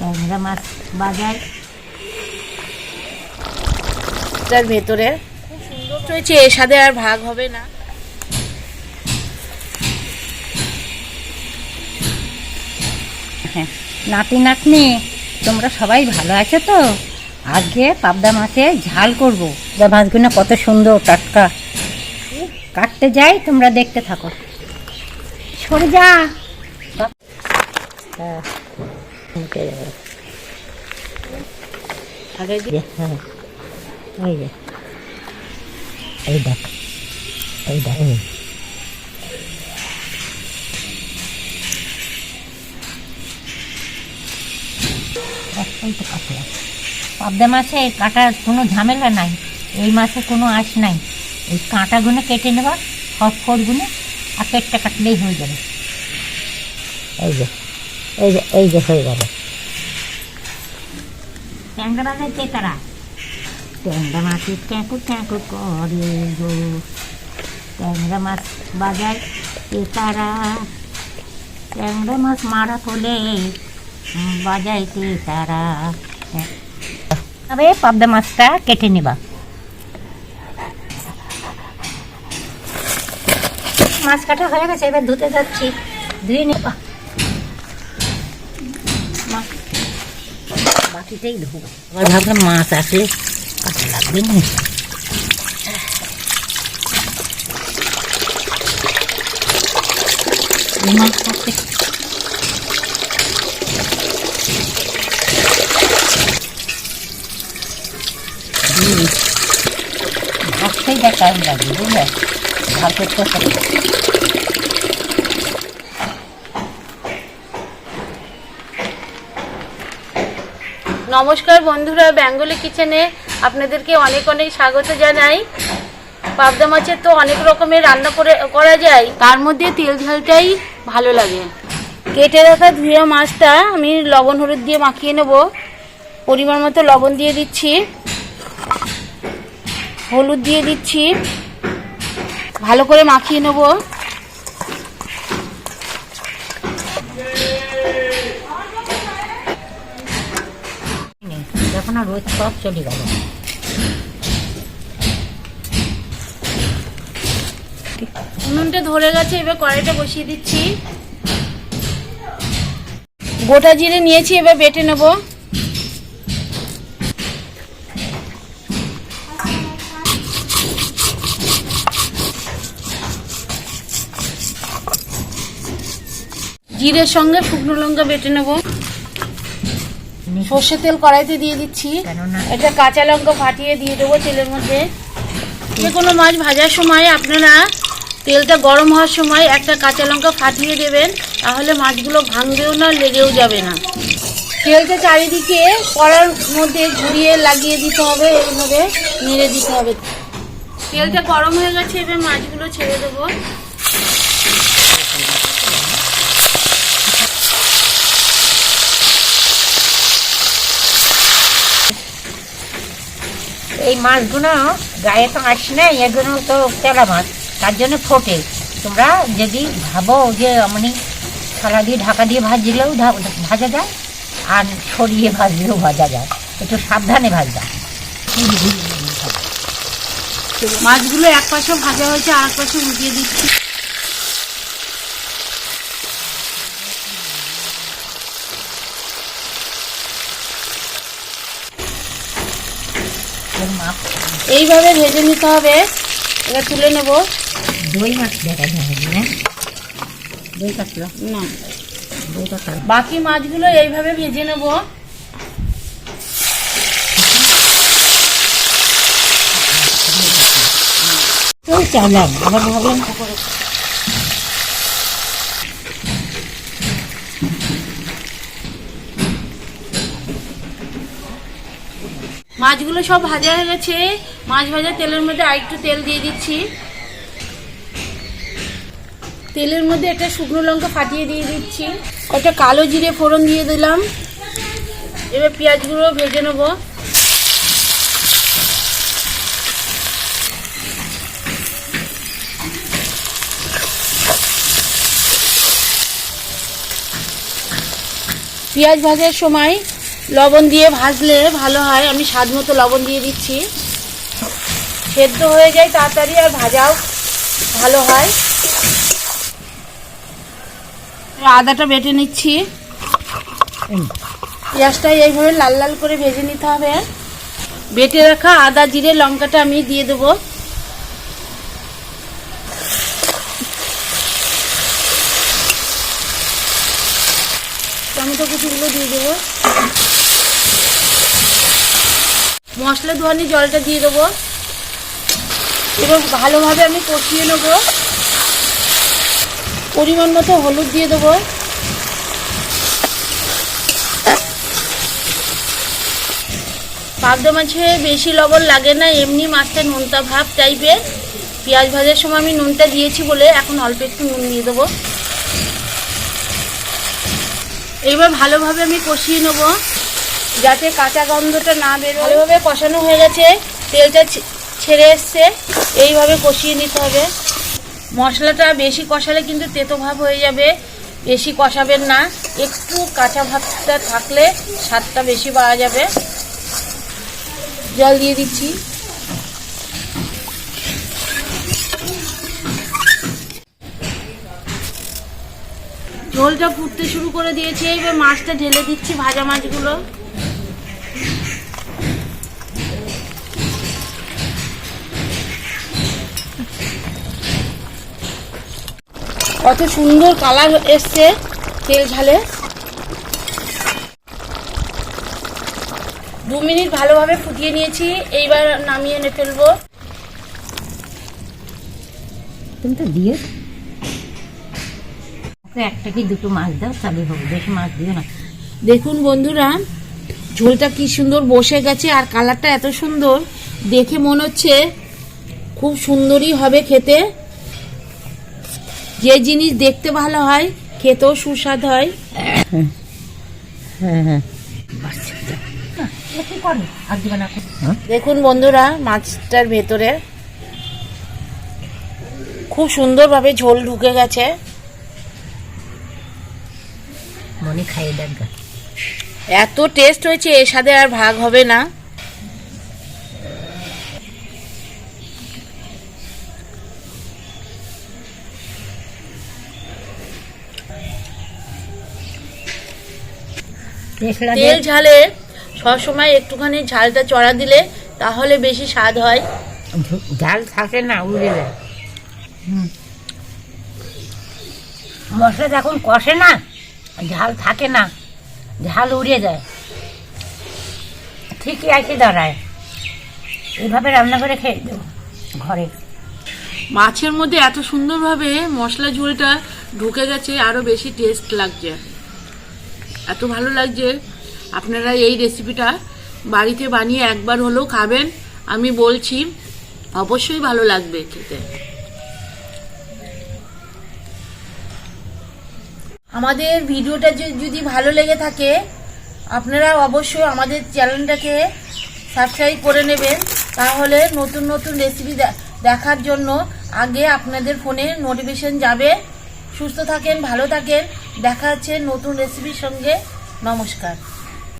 ট্যাংরা মাছ বাজার। তার ভেতরে খুব সুন্দর হয়েছে এর সাথে আর ভাগ হবে না। হ্যাঁ নাতি নাতনি তোমরা সবাই ভালো আছো তো? আজকে পাবদা মাছের ঝাল করব। যা মাছগুলো কত সুন্দর টাটকা। কাটতে যাই তোমরা দেখতে থাকো। সরে যা। হ্যাঁ, যে, হ্যাঁ। ওই যে। এই দেখ। দেখ মাছে কাটার কোনো ঝামেলা নাই। এই মাছে কোনো আঁশ নাই। এই কাঁটাগুলো কেটে নেবা ফসফরগুলো আর পেটটা কাটলেই হয়ে যাবে। এই যে। এই যে এই যে হয়ে গেল। ট্যাংরা নেই তেতারা ট্যাংরা মাছের ক্যাঁকু ক্যাঁকু করে গো। ট্যাংরা মাছ বাজার তেতারা ট্যাংরা মাছ মারা হলে বাজায় হ্যাঁ। তবে পাবদা মাছটা কেটে নেবা। মাছ কাটা হয়ে গেছে, এবার ধুতে যাচ্ছি। ধুয়ে নেবা। বাকিটাই ধোবো আবার ভাবলাম মাছ আসলে কাটা লাগবে না এই মাছ কাটতে হুম। ভাবতেই যা টাইম লাগবে বুঝলে ভাব নমস্কার বন্ধুরা, বেঙ্গলি কিচেনে আপনাদেরকে অনেক অনেক স্বাগত জানাই। পাবদা মাছের তো অনেক রকমের রান্না করে, করা যায়। তার মধ্যে তেল ঝালটাই ভালো লাগে। কেটে রাখা ধুয়ে মাছটা আমি লবণ হলুদ দিয়ে মাখিয়ে নেব। পরিমাণ মতো লবণ দিয়ে দিচ্ছি। হলুদ দিয়ে দিচ্ছি। ভালো করে মাখিয়ে নেব। নেই রোজ সব চলে গেল। উনুনটা ধরে গেছে, এবার কড়াইটা বসিয়ে দিচ্ছি। গোটা জিরে নিয়েছি, এবার বেটে নেব। জিরের সঙ্গে শুকনো লঙ্কা বেটে নেব। সর্ষে তেল কড়াইতে দিয়ে দিচ্ছি। এটা কাঁচা লঙ্কা ফাটিয়ে দিয়ে দেবো তেলের মধ্যে। যে কোনো মাছ ভাজার সময় আপনারা তেলটা গরম হওয়ার সময় একটা কাঁচা লঙ্কা ফাটিয়ে দেবেন তাহলে মাছগুলো ভাঙবেও না লেগেও যাবে না। তেলটা চারিদিকে কড়ার মধ্যে ঘুরিয়ে লাগিয়ে দিতে হবে এইভাবে নেড়ে দিতে হবে। তেলটা গরম হয়ে গেছে এবার মাছগুলো ছেড়ে দেবো। এই মাছগুলো গায়ে তো আসে না এগুলো তো তেলা মাছ। তার জন্য ফোটে। তোমরা যদি ভাবো যে এমনি থালা দিয়ে, ঢাকা দিয়ে ভাজলেও ভাজা যায়, আর সরিয়ে ভাজলেও ভাজা যায়। একটু সাবধানে ভাজবা। মাছগুলো এক পাশে ভাজা হয়েছে আর এক পাশে উঠিয়ে দিচ্ছি এর মাছ এইভাবে ভেজে নিতে হবে। এবার তুলে নেব। দই মাছ দেখা যায় না? দই কাটলো না। দই বাকি মাছগুলো এইভাবে ভেজে নেব। চালাম আবার ভাবলাম মাছগুলো সব ভাজা হয়ে গেছে। মাছ ভাজা তেলের মধ্যে আরেকটু তেল দিয়ে দিচ্ছি। তেলের মধ্যে একটা শুকনো লঙ্কা ফাটিয়ে দিয়ে দিচ্ছি। একটা কালো জিরে ফোড়ন দিয়ে দিলাম। এবার পেঁয়াজগুলো ভেজে নেব। পেঁয়াজ ভাজার সময় লবণ দিয়ে ভাজলে ভালো হয়। আমি স্বাদ মতো লবণ দিয়ে দিচ্ছি। সেদ্ধ হয়ে যায় তাড়াতাড়ি আর ভাজাও ভালো হয়। আদাটা বেটে নিচ্ছি। পেঁয়াজটা এইভাবে লাল লাল করে ভেজে নিতে হবে। বেটে রাখা আদা জিরে লঙ্কাটা আমি দিয়ে দেবো। টমেটো কুচিগুলো দিয়ে দেবো। মশলা ধোয়ানি জলটা দিয়ে দেবো। এবার ভালোভাবে আমি কষিয়ে নেব। পরিমাণ মতো হলুদ দিয়ে দেবো। পাবদা মাছে বেশি লবণ লাগে না এমনি মাছটা নুনটা ভাব টাইপের পেঁয়াজ ভাজার সময় আমি নুনটা দিয়েছি বলে এখন অল্প একটু নুন দিয়ে দেবো। এইবার ভালোভাবে আমি কষিয়ে নেব যাতে কাঁচা গন্ধটা না বেরোয়। ভালোভাবে কষানো হয়ে গেছে। তেলটা ছেড়ে এসছে, এইভাবে কষিয়ে নিতে হবে। মশলাটা বেশি কষালে কিন্তু তেতো ভাব হয়ে যাবে, বেশি কষাবেন না। একটু কাঁচা ভাতটা থাকলে স্বাদটা বেশি পাওয়া যাবে। জল দিয়ে দিচ্ছি। ঝোলটা ফুটতে শুরু করে দিয়েছে, এবার মাছটা ঢেলে দিচ্ছি ভাজা মাছগুলো। কত সুন্দর কালার এসছে তেল ঝালে। দু মিনিট ভালোভাবে ফুটিয়ে নিয়েছি এইবার নামিয়ে এনে ফেলব। তুমি তো দিয়ে একটা কি দুটো মাছ দাও? তাহলে হবে বেশি মাছ দিও না। দেখুন বন্ধুরা ঝোলটা কি সুন্দর বসে গেছে আর কালারটা এত সুন্দর দেখে মনে হচ্ছে খুব সুন্দরই হবে খেতে। যে জিনিস দেখতে ভালো হয় খেতেও সুস্বাদ হয়। হ্যাঁ হ্যাঁ। না দেখুন বন্ধুরা মাছটার ভেতরে খুব সুন্দরভাবে ঝোল ঢুকে গেছে। মনে খাইয়ে দেন এত টেস্ট হয়েছে এর সাথে আর ভাগ হবে না। তেল ঝালে সবসময় একটুখানি ঝালটা চড়া দিলে তাহলে বেশি স্বাদ হয়। ঝাল থাকে না উড়ে যায়। মশলা যখন কষে না ঝাল থাকে না ঝাল উড়ে যায়। ঠিকই আছে দাঁড়ায়। এইভাবে রান্না করে খেয়ে দেবো ঘরে। মাছের মধ্যে এত সুন্দরভাবে মশলা ঝোলটা ঢুকে গেছে আরও বেশি টেস্ট লাগছে। এত ভালো লাগছে। আপনারা এই রেসিপিটা বাড়িতে বানিয়ে একবার হলেও খাবেন। আমি বলছি, অবশ্যই ভালো লাগবে খেতে। আমাদের ভিডিওটা যদি ভালো লেগে থাকে, আপনারা অবশ্যই আমাদের চ্যানেলটাকে সাবস্ক্রাইব করে নেবেন। তাহলে নতুন নতুন রেসিপি দেখার জন্য আগে আপনাদের ফোনে নোটিফিকেশন যাবে। সুস্থ থাকেন, ভালো থাকেন। দেখা হচ্ছে নতুন রেসিপির সঙ্গে। নমস্কার।